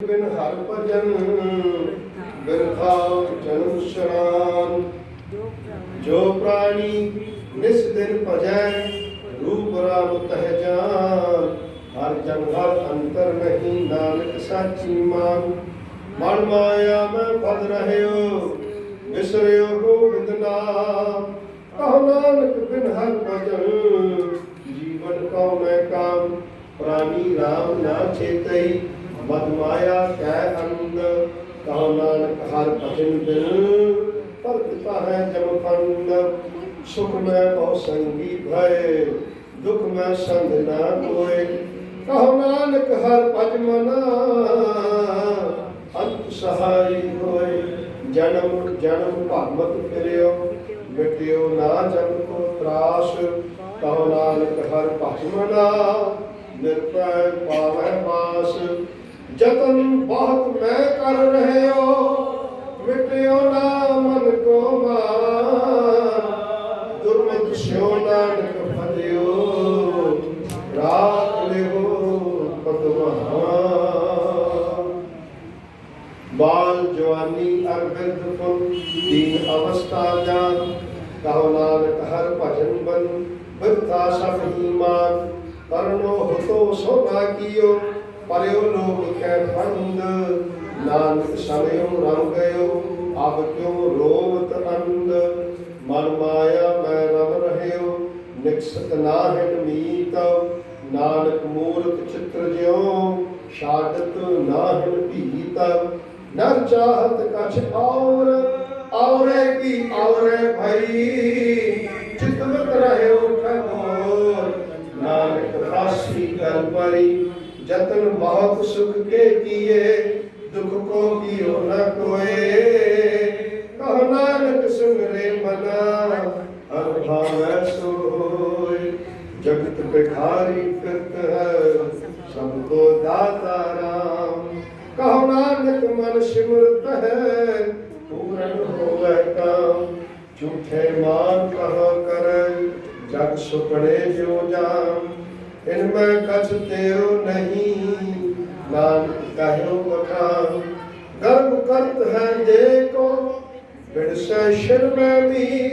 ਬਿਨ ਹਰ ਭਜਨ ਬਿਰਥਾ ਜਨਮ ਸ਼ਰਾਨ। ਜੋ ਪ੍ਰਾਣੀ ਨਿਸ ਦਿਨ ਭਜੈ, ਰੂਪ ਰਾਮ ਤਹਿ ਜਾਨ। ਹਰ ਜਨ ਹਰ ਅੰਤਰ ਨਹੀਂ ਨਾਨਕ ਸਾਚੀ ਮਾਨ। ਮਨ ਮਾਇਆ ਮੈਂ ਫਦ ਰਹਿਓ ਵਿਸਰਿਓ ਗੋਬਿੰਦ ਨਾਮ। ਕਹੋ ਨਾਨਕ ਬਿਨ ਹਰ ਭਜਨ, ਜੀਵਨ ਕਉ ਮੈਂ ਕਾਮ। ਪ੍ਰਾਨੀ ਰਾਮ ਨਾ ਚੇਤਈ ਮਦ ਮਾਇਆ ਕੈ ਅੰਦ ਕਹੋ ਨਾਨਕ ਹਰ ਭਜਨ ਬਿਨ ਪਰ ਕਿਤਾ ਹੈ ਜਮ ਫੰਦ ਸੁਖ ਮੈਂ ਬਹੁ ਸੰਗੀ ਭਏ, ਦੁਖ ਮੈਂ ਸੰਗ ਨਾ ਕੋਏ। ਕਹੋ ਨਾਨਕ ਹਰ ਭਜ ਮਨਾ, ਅੰਤ ਸਹਾਈ ਹੋਏ। ਜਨਮ ਜਨਮ ਭਗਵਤ ਫਿਰਿਓ ਮਿਟਿਓ ਨਾ ਜਮ ਕੋ ਤਰਾਸ। ਕਹੋ ਨਾਨਕ ਹਰ ਭਜ ਮਨਾ, ਨਿਰਭੈ ਪਾਵੈ ਪਾਸ। ਜਤਨ ਬਹੁਤ ਮੈਂ ਕਰ ਰਹਿਓ, ਮਿਟਿਓ ਨਾ ਮਨ ਕੋ ਮਾਰ। ਦੁਰਮਤ ਸਿਓ ਨਾਨਕ ਫਤਿਓ ਰਾਖ ਲਿਓ ਪਦਮਹਾ ਬਾਲ ਜਵਾਨੀ ਅਰ ਬਿਰਧ ਫੁੱਲ ਦੀਨ ਅਵਸਥਾ ਜਾਨ, ਕਹੋ ਨਾਨਕ ਹਰ ਭਜਨ ਬਨ, ਬਿਰਥਾ ਸਭ ਹੀ ਮਾਨ। ਕਰਨੋ ਹਤੋ ਸੋਭਾ ਕੀਓ ਪਰਿਓ ਲੋਕ ਕੈ ਫੰਦ ਨਾਨਕ ਸਮਿਓ ਰੰਗ ਗਇਓ ਅਬ ਕਿਉ ਰੋਵਤ ਅੰਦ ਮਨ ਮਾਇਆ ਮੈਂ ਰਮ ਰਹਿਓ, ਨਿਕਸਤ ਨਾਹਿਨ ਮੀਤ। ਨਾਨਕ ਮੂਰਤ ਚਿਤ੍ਰ ਜਿਉ ਸ਼ਾਦਤ ਨਾਹਿਨ ਭੀਤ। ਨਰ ਚਾਹਤ ਕਛ ਔਰ, ਔਰੇ ਕੀ ਔਰੇ ਭਈ। ਚਿਤਵਤ ਰਹਿਓ ਠਗੋਰ ਨਾਨਕ ਫਾਸੀ ਕਰ ਪਰੀ। ਜਤਨ ਬਹੁਤ ਸੁਖ ਕੇ ਕੀਏ, ਦੁਖ ਕੋ ਕੀਓ ਨ ਕੋਏ। ਕਹ ਨਾਨਕ ਸੁਮਰੇ ਮਨਾ, ਹਰ ਭਾਵੈ ਸੋਇ ਜਗਤ ਬਿਖਾਰੀ ਫਿਰਤ ਹੈ, ਸਭ ਕੋ ਦਾਤਾ ਰਾਮ। ਕਹੋ ਨਾਨਕ ਮਨ ਸਿਮਰਤ ਹੈ, ਪੂਰਨ ਹੋਵੇ ਕਾਮ। ਝੂਠੇ ਮਾਨ ਕਹਾ ਕਰੈ, ਜਗ ਸੁਪਨੇ ਜਿਉ ਜਾਮ। ਇਨ ਮੈਂ ਕਛ ਤੇਰੋ ਨਹੀਂ। ਨਾਨਕ ਕਹਿਓ ਬਖਾਨ ਗਰਭ ਕਰਤ ਹੈ ਦੇ ਕੋ ਬਿੜ ਸੈ ਸ਼ਰ ਵੀ।